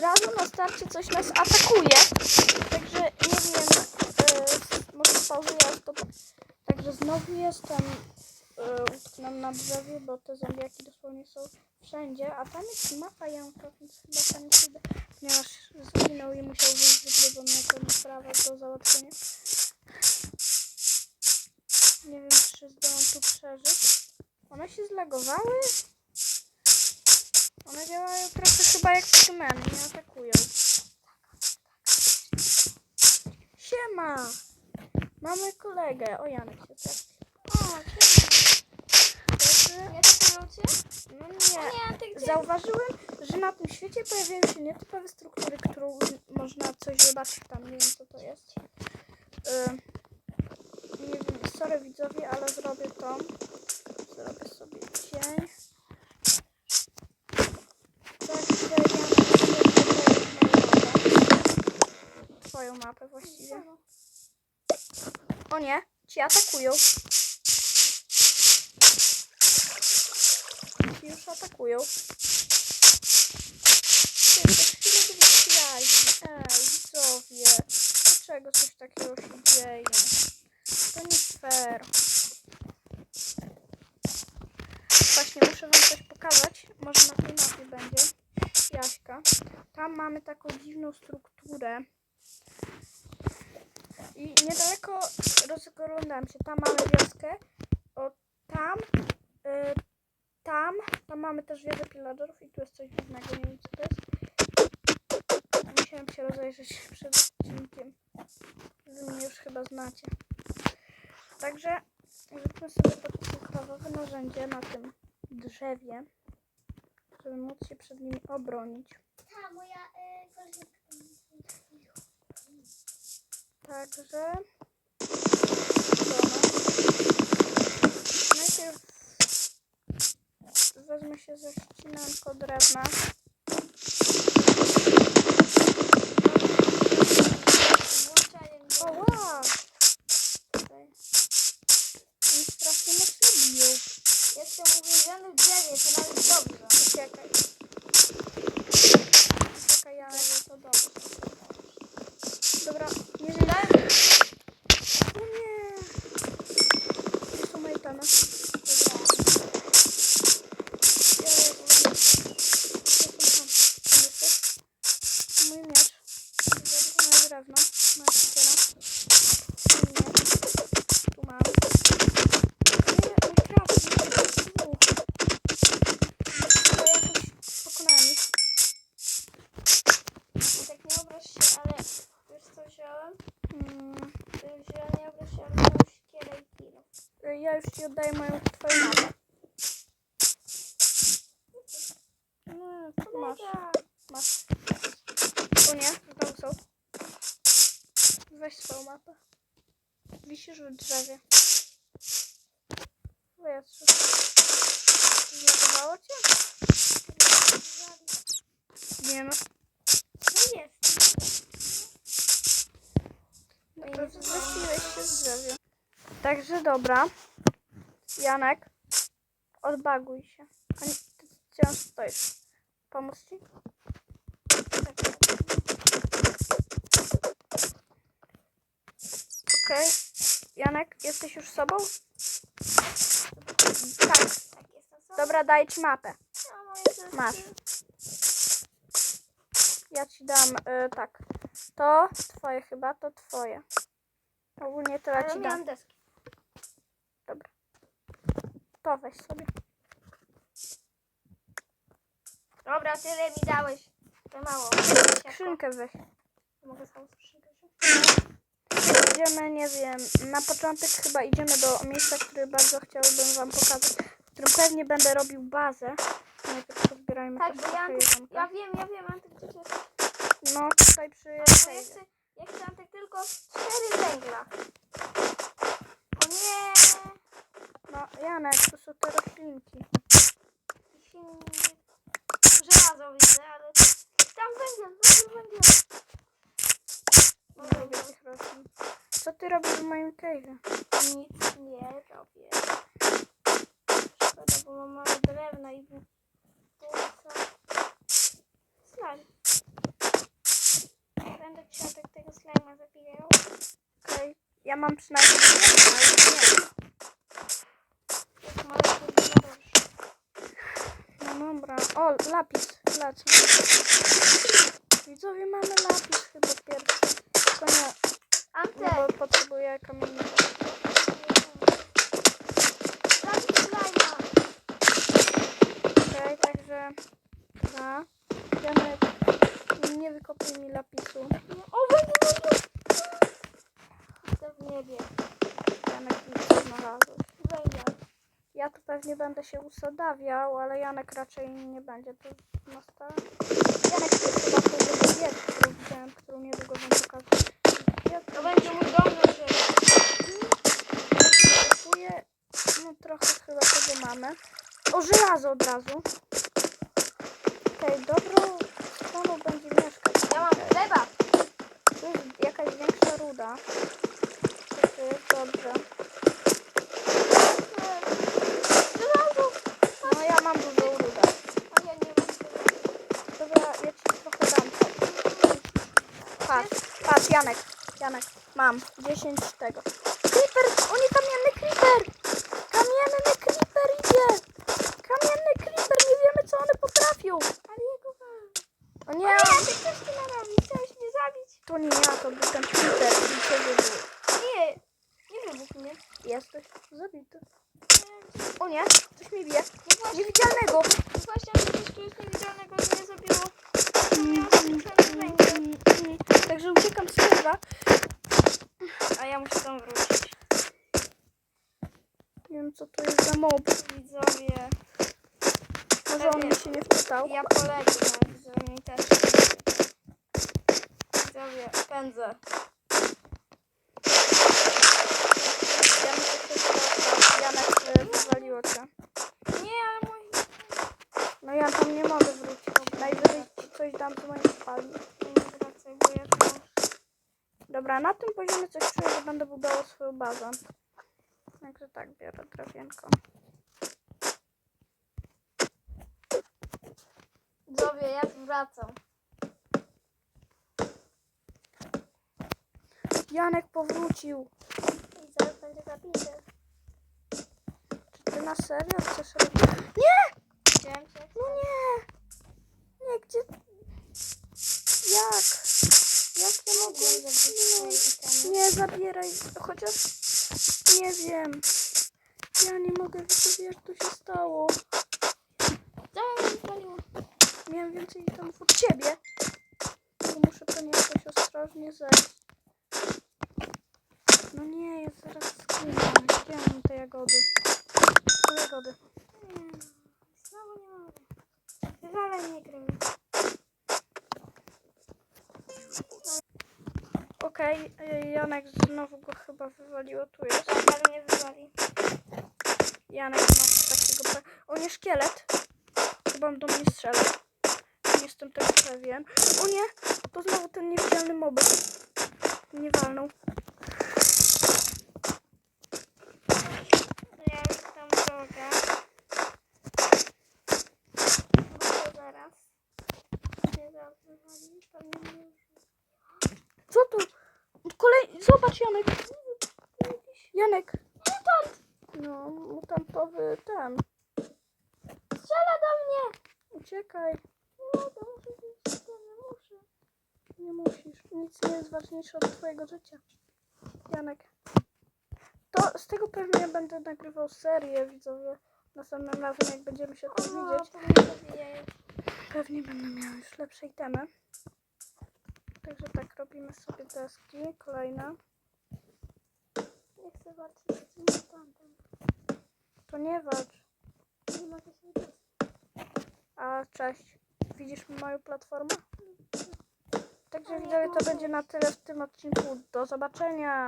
razu na starcie coś nas atakuje. Także nie wiem, e, może spauzuję to. Także znowu jestem e, utknąłem na drzewie, bo te zombiaki dosłownie są wszędzie, a tam jest mapa Janka, więc chyba tam nie pójdę, ponieważ zginął i musiał wyjść bo miał pewną sprawę do załatwienia. Nie wiem, czy zdołam tu przeżyć. One się zlagowały? One działają trochę chyba jak Pokemon, nie atakują. Siema! Mamy kolegę. O, Janek się trafi. O, siema. Nie atakują cię? No nie. nie? Zauważyłem, że na tym świecie pojawiają się nietypowe struktury, którą można coś zobaczyć tam. Nie wiem, co to jest. Y, nie wiem, sorry widzowie, ale zrobię to. Zrobię sobie cień. Także ja mam Twoją mapę właściwie. O nie, ci atakują. Ci już atakują. Ty, byli przyjaźni. Ej, widzowie. Dlaczego coś takiego się dzieje? To nie fair. Właśnie, muszę wam coś pokazać. Może na tej mapie będzie. Jaśka. Tam mamy taką dziwną strukturę. I niedaleko rozglądam się. Tam mamy wioskę. O, tam. Y, tam. Tam mamy też wieżę pillagerów i tu jest coś dziwnego. Nie wiem co to jest. Musiałem się rozejrzeć przed odcinkiem. Wy mnie już chyba znacie. Także zróbmy sobie podsuchowe narzędzie na tym drzewie, żeby móc się przed nimi obronić. Ta, moja y, koleżanka. Także no? Najpierw wezmę się ze ścinanko drewna. O wow! Oni strasznie mocno biją. Jestem uwięziony w drzewie, to nawet dobrze. Uciekaj, jestem. Jestem tam. Tam jesteś? Mój miecz. Moje drewno. Moja siekiera. Mój miecz. Tu mam. Nie, pokonałem ich. Tak nie obraź się, ale co wziąłem? Mm, Wziąłem, ale wziąłem siekierę i kilo. Ja już ci oddaję moją twoją mapę. No, to masz. Masz. O nie, znowu są. Weź swoją mapę. Wisisz w drzewie. Jezu. Zlagowało cię? Nie no. No Zrespiłeś się. Także dobra. Janek, odbaguj się. Nie, ty wciąż stoisz. Pomóc ci? Okej. Janek, jesteś już sobą? Tak. Dobra, daję ci mapę. Masz. Ja ci dam, y, tak. To twoje chyba, to twoje. Ogólnie to ja ci dam. deski. Dobra. To weź sobie. Dobra, tyle mi dałeś. To mało. Skrzynkę weź. Mogę samą skrzynkę? Idziemy, nie wiem, na początek chyba idziemy do miejsca, które bardzo chciałbym wam pokazać, w którym pewnie będę robił bazę. Najpierw pozbierajmy Tak, bo ja, ja wiem, ja wiem, Antek, gdzie to jest. No, tutaj przy Bo ja chcę, ja chcę Antek tylko cztery węgla. O nie! No, Janek, to są te roślinki. Żelazo widzę, ale... Tam węgiel, węgiel, węgiel. Nie lubię tych roślin. Co ty robisz w moim cave'ie? Nic nie robię. Szkoda, bo mam mało drewna i... Slime będę tego slajma zabijał. Okay. Ja mam przynajmniej jeden, ale nie. Tak, Jest mały, No dobra. O, lapis. Lapis. Widzowie, mamy lapis chyba pierwszy. To nie. Antek. No potrzebuję kamienia. Będę się usadawiał, ale Janek raczej nie będzie tu na stałe. Janek to jest chyba tą wieś, którą widziałem, którą niedługo wam pokażę. To będzie mój dom na kupuję, no trochę chyba tego mamy. O, żelazo od razu. Okej, dobrą stroną będzie mieszkać. Ja mam chleba. Tu jest jakaś większa ruda. To jest dobrze. Żelazo! No ja mam dużą rudę. A ja nie mam chleba. Dobra, ja ci trochę dam. Patrz, patrz, Janek, Janek, mam 10 z tego. Creeper, o nie, kamienny creeper! Kamienny creeper idzie! Kamienny creeper, nie wiemy co one potrafią. Ale jego. O Nie, nie, ty coś ty narobił. Chciałeś mnie zabić. to nie ja, to był ten creeper i ciebie był. Nie, nie wybuch mnie. Jesteś zabity. O nie, coś mi bije. No właśnie, Niewidzialnego. no właśnie, ale coś tu jest niewidzialnego, że mnie zabiło. To. Także uciekam z serwa. A ja muszę tam wrócić. Nie wiem co to jest za mob. Widzowie, Może on mi się nie wczytał. ja polecę, widzowie mi też. Widzowie, pędzę. Ja muszę się wydostać. Janek, wywaliło cię. Nie, ale mój... No ja tam nie mogę wrócić. Najwyżej ci coś dam z mojej spalni. Dobra, na tym poziomie coś czuję, że będę budował swoją bazę. Także tak, biorę drewienko. Widzowie, ja tu wracam. Janek powrócił. I zaraz będę zabity. Czy ty na serio chcesz robić? Nie! No nie! Nie, gdzie... Jak? Jak ja mogłem zginąć? Nie, zabieraj. Chociaż... Nie wiem. Ja nie mogę jak to się stało. Co wypaliło? Miałem więcej tam od ciebie. Bo muszę nie jakoś ostrożnie zejść. No nie, ja zaraz ja mam te jagody? Te jagody. Nie, Znowu nie mogę. Wywalaj mnie grę. Okej, y, Janek znowu go chyba wywaliło. Tu jest. Tak, mnie wywali. Janek ma takiego... O nie, szkielet. Chyba do mnie strzela. Nie jestem tego pewien. O nie, to znowu ten niewidzialny moby. Nie walnął. Ja już tam drogę. Muszę zaraz. Nie. Co tu? Zobacz, Janek. Janek. Mutant! No, mutantowy ten. Strzela do mnie! Uciekaj. No, to muszę zjeść nie muszę. Nie musisz. Nic nie jest ważniejsze od twojego życia. Janek. To z tego pewnie będę nagrywał serię, widzowie. Następnym razem, jak będziemy się tu widzieć, pewnie będę miał już lepsze itemy. Także tak, robimy sobie deski. Kolejne. Nie chcę walczyć z tym. To nie walcz. Nie dostać. A cześć. Widzisz moją platformę? Także widzowie, to będzie na tyle w tym odcinku. Do zobaczenia.